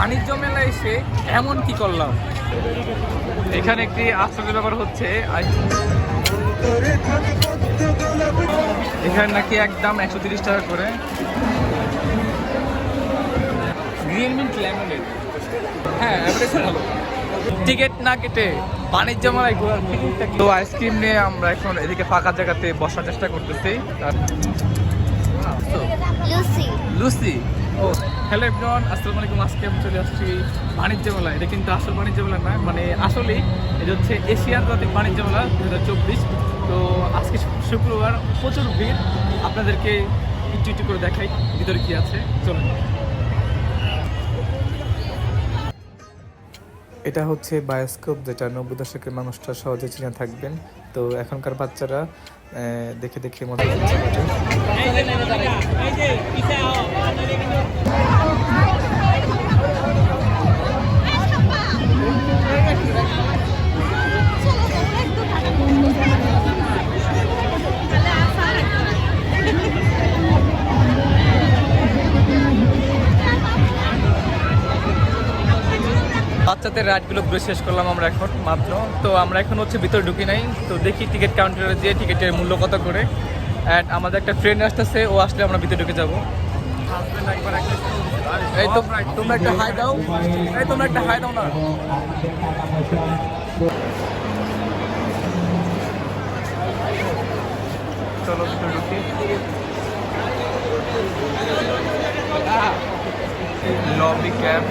বাণিজ্য মেলা এসে এমন কি করলাম? এখানে একটি আশ্চর্য ব্যাপার হচ্ছে এখানে নাকি একদম একশো তিরিশ টাকা করে। Green mint lemonade. হ্যাঁ ভালো। টিকিট না কেটে বাণিজ্য মেলায় ঘোরার feelingটা তো আইসক্রিম নিয়ে আমরা এখন এদিকে ফাঁকা জায়গাতে বসার চেষ্টা করতেছি। লুসি লুসি হ্যালো এভরিওয়ান আসসালামু আলাইকুম আজকে আমি চলে আসছি বাণিজ্য মেলা এটা কিন্তু আসল বাণিজ্য মেলা না মানে আসলেই এটা হচ্ছে এশিয়ান জাতিক বাণিজ্য মেলা দু হাজার চব্বিশ তো আজকে শুক্রবার প্রচুর ভিড় আপনাদেরকে একটু একটু করে দেখাই ভিতরে কি আছে চলুন এটা হচ্ছে বায়োস্কোপ যেটা নব্বই দশকের মানুষটা সহজে চিনে থাকবেন তো এখনকার বাচ্চারা দেখে দেখে মজা করছে এটা। রাইডগুলো ঘুরে শেষ করলাম আমরা এখন মাত্র। তো আমরা এখন হচ্ছে ভিতরে ঢুকি নাই। তো দেখি টিকিট কাউন্টারে যেয়ে টিকিটের মূল্য কত করে। অ্যান্ড আমাদের একটা ফ্রেন্ড আসতেছে, ও আসলে আমরা ভিতরে ঢুকে যাব। এই তো, তোমরা একটা হাই দাও। তোমরা একটা হাই লবি ক্যাম্প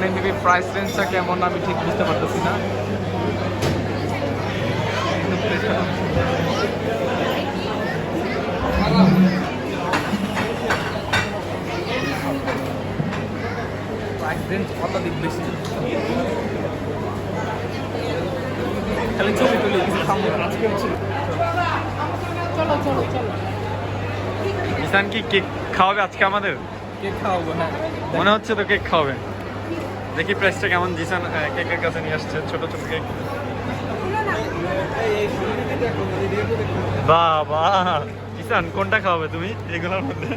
মেবি প্রাইস রেঞ্জটা কেমন আমি ঠিক বুঝতে পারতেছি না। প্রাইস রেঞ্জ বেশি? কিছু খাব না। আজকে ইসান কি কেক খাওয়াবে আজকে আমাদের? কেক খাওয়াবো হ্যাঁ। মনে হচ্ছে তো কেক খাওয়াবে। দেখি প্রাইসটা কেমন জিসান আহ, কেকের কাছে নিয়ে আসছে ছোট ছোট কেক বাবা ইসান কোনটা খাওয়াবে তুমি এগুলোর মধ্যে?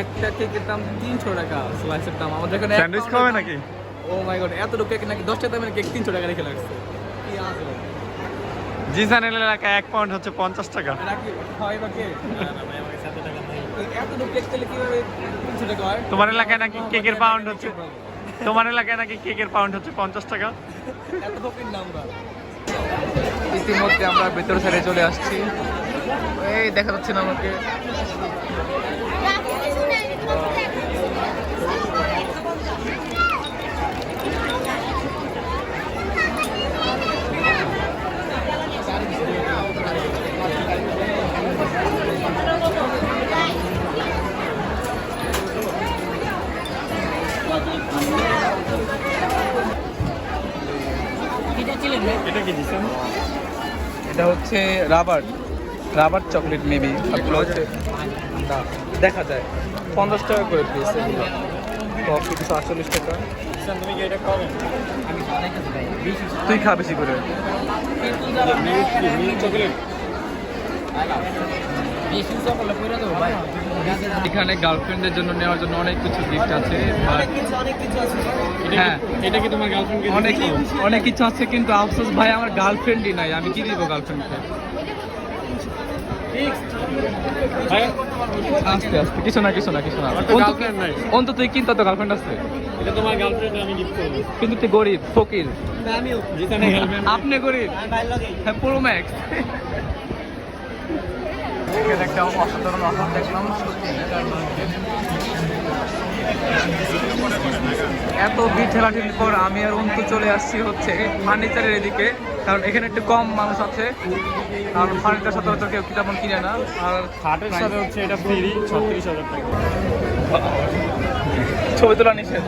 একটা কেকের দাম তিনশো টাকা স্লাইসের দাম। আমাদের এখানে স্যান্ডউইচ খাওয়াবে নাকি? ও মাই গড এতটুকু কেক নাকি? দশটা দামের কেক তিনশো টাকা রেখে লাগছে কি আছে জিসানের এলাকায় এক পাউন্ড হচ্ছে পঞ্চাশ টাকা। তোমার এলাকায় নাকি কেকের পাউন্ড হচ্ছে তোমার এলাকায় নাকি কেকের পাউন্ড হচ্ছে পঞ্চাশ টাকা? ইতিমধ্যে আমরা ভেতর সাইডে চলে আসছি। এই দেখা যাচ্ছে না আমাকে। এটা কি জিসান এটা হচ্ছে রাবার রাবার চকলেট মেবি সবগুলো হচ্ছে দেখা যায় পঞ্চাশ টাকা করে পিস এগুলো কফি দুশো আটচল্লিশ টাকা তুমি কি এটা খাওয়াবে তুই খা বেশি করে চকলেট এখানে গার্লফ্রেন্ডের জন্য নেওয়ার জন্য অনেক কিছু গিফট আছে হ্যাঁ এটা কি তোমার গার্লফ্রেন্ডকে অনেক অনেক কিছু আছে কিন্তু আফসোস ভাই আমার গার্লফ্রেন্ডই নাই আমি কি দিব গার্লফ্রেন্ডকে আস্তে আস্তে কিছু না কিছু না কিছু না। অন্তত- কিন্তু তো গার্লফ্রেন্ড আছে। এটা তোমার গার্লফ্রেন্ড আমি গিফট করব। কিন্তু তুই গরিব ফকির। আপনি গরিব। হ্যাঁ পুরো ম্যাক্স এখানে একটা অসাধারণ অফার দেখলাম। এত পর আমি আর অন্তু চলে আসছি হচ্ছে ফার্নিচারের এদিকে। কারণ এখানে একটু কম মানুষ আছে। কারণ ফার্নিচার সচরাচর কেউ তেমন কিনে না। আর খাটের সাথে হচ্ছে এটা ফ্রি ছত্রিশ হাজার টাকা। ছবি তোলা নিষেধ।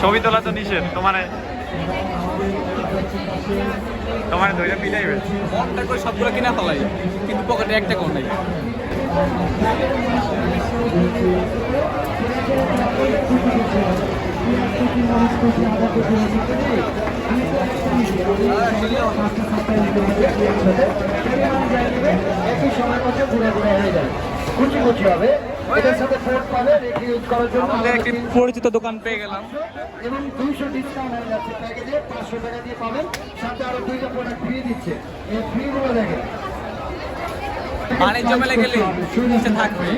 ছবি তোলা তো নিষেধ। তোমার তোমার দুইটা মিলাইবে মনটা করে সবগুলো কিনা ফেলাই কিন্তু পকেটে একটা কোন নাই। একই সময় মধ্যে ঘুরে ঘুরে হয়ে যায়। কুচি কুচি হবে। আমাদের একটি পরিচিত দোকান পেয়ে গেলাম। এবং দুইশো ডিসকাউন্ট হয়ে যাচ্ছে প্যাকেজে পাঁচশো টাকা দিয়ে পাবেন। সাথে আরও দুইটা প্রোডাক্ট ফ্রি দিচ্ছে। এই ফ্রিগুলো দেখেন। বাণিজ্য মেলে গেলে নিচে থাকবে।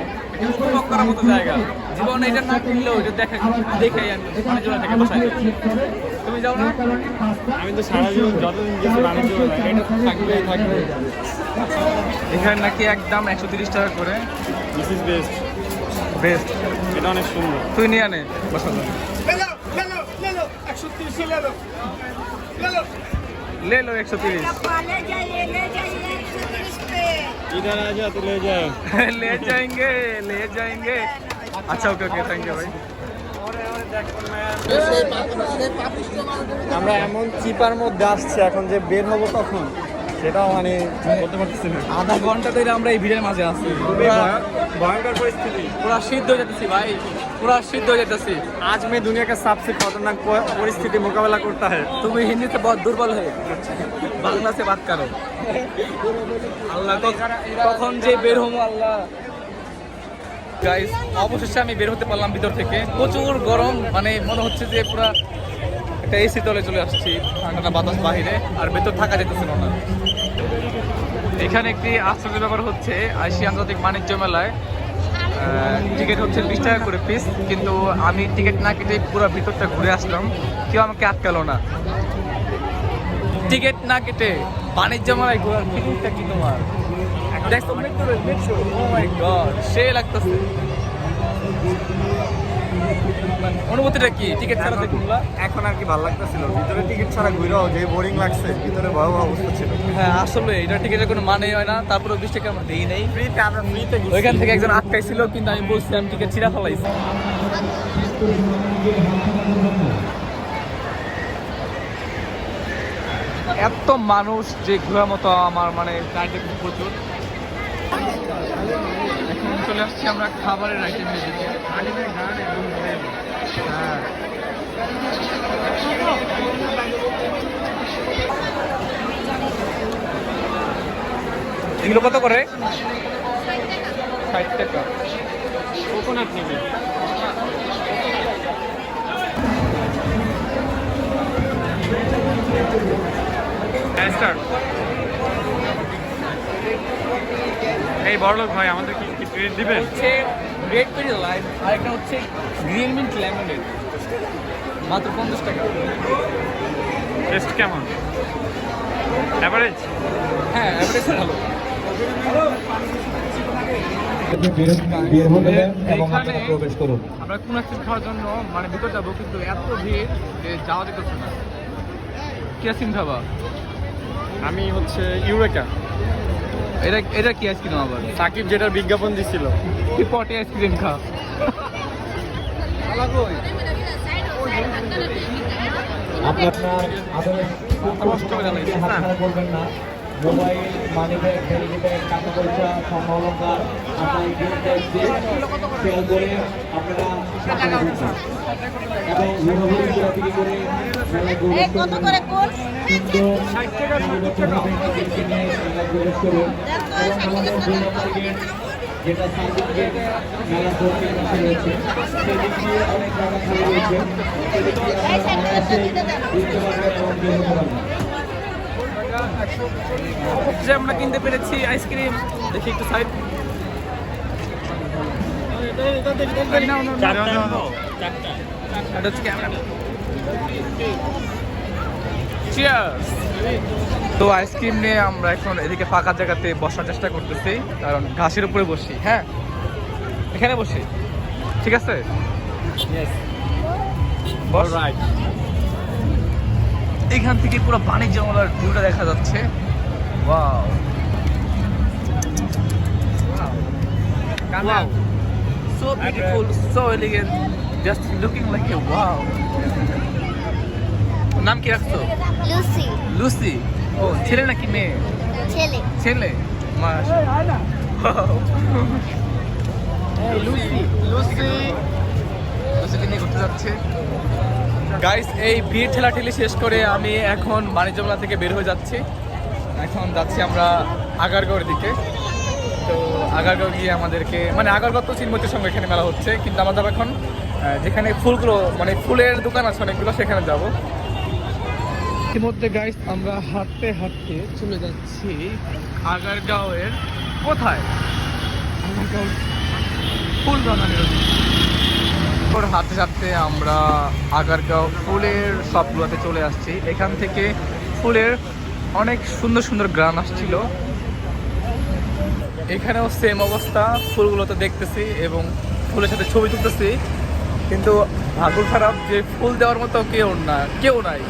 এটা উপভোগ করার মতো জায়গা। জীবনে এটা না কিনলেও এটা দেখা দেখে আমি বাণিজ্য থেকে বসাই তুমি যাও না? আমি তো সারা জীবন যতদিন গেছি বাণিজ্য এটা থাকবে থাকবে। এখানে নাকি একদম একশো তিরিশ টাকা করে। This is best বেস্ট এটা অনেক সুন্দর তুই নিয়ে আনে পছন্দ ले लो एक सौ तीस ले जाइए ले जाइए एक सौ तीस पे इधर आ जा तू ले जा ले जाएंगे ले जाएंगे अच्छा ओके ओके थैंक यू भाई আমরা এমন চিপার মধ্যে আসছি এখন যে বের হবো কখন সেটাও মানে হ্যাঁ। বলতে পারতেছি না। আধা ঘণ্টা ধরে আমরা এই ভিড়ের মাঝে আছি। ভয়ঙ্কর পরিস্থিতি। সিদ্ধ হয়ে ভাই। সিদ্ধ হয়ে যেতেছি। আজ মে খতরনাক পরিস্থিতি মোকাবেলা করতে হয়। তুমি হিন্দিতে বহুত দুর্বল হয়ে। বাংলা সে বাত করো। আল্লাহ যে বের আল্লাহ। গাইস অবশেষে আমি বের হতে পারলাম ভিতর থেকে। প্রচুর গরম মানে মনে হচ্ছে যে পুরা একটা এসি তলে চলে আসছি ঠান্ডা বাতাস বাহিরে আর ভেতর থাকা যেতেছিল না। এখানে একটি আশ্চর্য ব্যাপার হচ্ছে আইসি আন্তর্জাতিক বাণিজ্য মেলায় টিকিট হচ্ছে বিশ টাকা করে পিস কিন্তু আমি টিকিট না কেটে পুরো ভিতরটা ঘুরে আসলাম। কেউ আমাকে আটকালো না। টিকিট না কেটে বাণিজ্য মেলায় ঘোরার ফিলিংটা কি তোমার? দেখো গড সে লাগতেছে। অনুভূতিটা কি? টিকিট ছাড়া দেখুনলা এখন আর কি ভালো লাগতেছিল। ভিতরে টিকিট ছাড়া ঘুরেও যে বোরিং লাগছে ভিতরে ভয়াবহ অবস্থা ছিল। হ্যাঁ আসলে এটা টিকিটের কোনো মানে হয় না। তারপরে বিশ টাকা আমরা দিই নেই। ফ্রিতে আমরা ফ্রিতে ওইখান থেকে একজন আটকাইছিল কিন্তু আমি বলছি আমি টিকিট ছিঁড়া ফেলাইছি। এত মানুষ যে ঘোরার মতো আমার মানে প্রচুর। আসছি আমরা খাবারের আইটেমের দিকে হ্যাঁ এগুলো কত করে? ষাট টাকা। কোকোনাট নিবি। স্টার্ট এই বড়লোক ভাই আমাদের কি কি দিবেন? হচ্ছে রেড পেরি লাইম আর একটা হচ্ছে গ্রিন মিন্ট লেমনেড মাত্র পঞ্চাশ টাকা। টেস্ট কেমন? অ্যাভারেজ হ্যাঁ অ্যাভারেজ ভালো। আমরা কোন একটা খাওয়ার জন্য মানে ভিতর যাব কিন্তু এত ভিড় যে যাওয়া যেতেছে না। কি খাবা আমি হচ্ছে ইউরেকা। এটা এটা কি আইসক্রিম আবার সাকিব যেটার বিজ্ঞাপন দিছিল। কি পটে আইসক্রিম খা। আপনি আপনার কষ্ট করে মোবাইল মানি ব্যাগ ভ্যালিডি ব্যাগ টাকা পয়সা স্বর্ণ অলঙ্কার আপনার গিফট ট্যাক্স সেল করে আপনারা টাকা এবং ঘোরাঘুরি করে কত করে প্রবেশ করুন আমাদের দুই নম্বর গেট যেটা সার্ভিস গেট মেলা দক্ষিণ পাশে রয়েছে সেদিক দিয়ে অনেক জায়গা খালি রয়েছে সেদিক দিয়ে আপনারা অনায়াসে ঘুরতে পারবেন এবং বের হতে পারবেন যে আমরা কিনতে পেরেছি আইসক্রিম দেখি একটু সাইড এটা হচ্ছে ক্যামেরা চিয়ার্স তো আইসক্রিম নিয়ে আমরা এখন এদিকে ফাঁকা জায়গাতে বসার চেষ্টা করতেছি কারণ ঘাসের উপরে বসি। হ্যাঁ? এখানে বসি। ঠিক আছে? বস। রাইট এখান থেকে পুরো বাণিজ্য মেলার ভিউটা দেখা যাচ্ছে। Wow. Wow. So beautiful, so elegant, just looking like a wow. নাম কি রাখছো? লুসি। লুসি। ও ছেলে নাকি মেয়ে? ছেলে। ছেলে? Lucy Lucy. লুসিকে নিয়ে ঘুরতে যাচ্ছে। গাইস এই ভিড় ঠেলা ঠেলি শেষ করে আমি এখন বাণিজ্য মেলা থেকে বের হয়ে যাচ্ছি। এখন যাচ্ছি আমরা আগারগাঁওয়ের দিকে। তো আগারগাঁও গিয়ে আমাদেরকে মানে আগারগাঁও তো চিনমতির সঙ্গে এখানে মেলা হচ্ছে, কিন্তু যাব এখন যেখানে ফুলগুলো মানে ফুলের দোকান আছে অনেকগুলো, সেখানে যাব। ইতিমধ্যে গাইস আমরা হাঁটতে হাঁটতে চলে যাচ্ছি আগারগাঁওয়ের কোথায়? আগারগাঁও ফুল বাগানের ওর হাঁটতে হাঁটতে আমরা আগারগাঁও ফুলের সবগুলোতে চলে আসছি। এখান থেকে ফুলের অনেক সুন্দর সুন্দর গ্রাম আসছিল। এখানেও সেম অবস্থা, ফুলগুলো তো দেখতেছি এবং ফুলের সাথে ছবি তুলতেছি। কিন্তু ভাগ্য খারাপ যে ফুল দেওয়ার মতো কেউ না, কেউ নাই।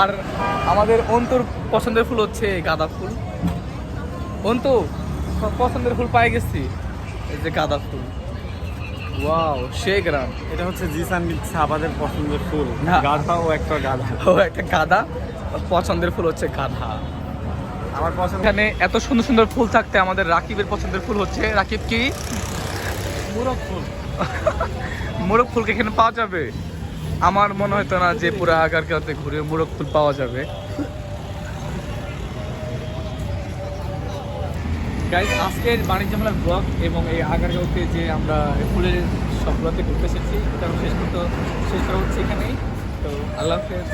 আর আমাদের অন্তর পছন্দের ফুল হচ্ছে গাঁদা ফুল। অন্তু পছন্দের ফুল পাই গেছি। এই যে গাঁদা ফুল। ওয়াও সে গ্রাম এটা হচ্ছে জিসান সাবাদের পছন্দের ফুল। গাধা ও একটা গাধা। ও একটা গাদা পছন্দের ফুল হচ্ছে গাধা। আমার পছন্দ এখানে এত সুন্দর সুন্দর ফুল থাকতে আমাদের রাকিবের পছন্দের ফুল হচ্ছে। রাকিব কি? মুরগ ফুল। মোরগ ফুলকে এখানে পাওয়া যাবে? আমার মনে হতো না যে পুরো আগারগাঁওতে ঘুরে মোরগ ফুল পাওয়া যাবে। গাইজ আজকের বাণিজ্য মেলার ব্লগ এবং এই আগারগাঁওতে যে আমরা ফুলের সবগুলোতে ঘুরতে এসেছি, এটা শেষ করতে শেষ করা হচ্ছে এখানেই। তো আল্লাহ হাফেজ।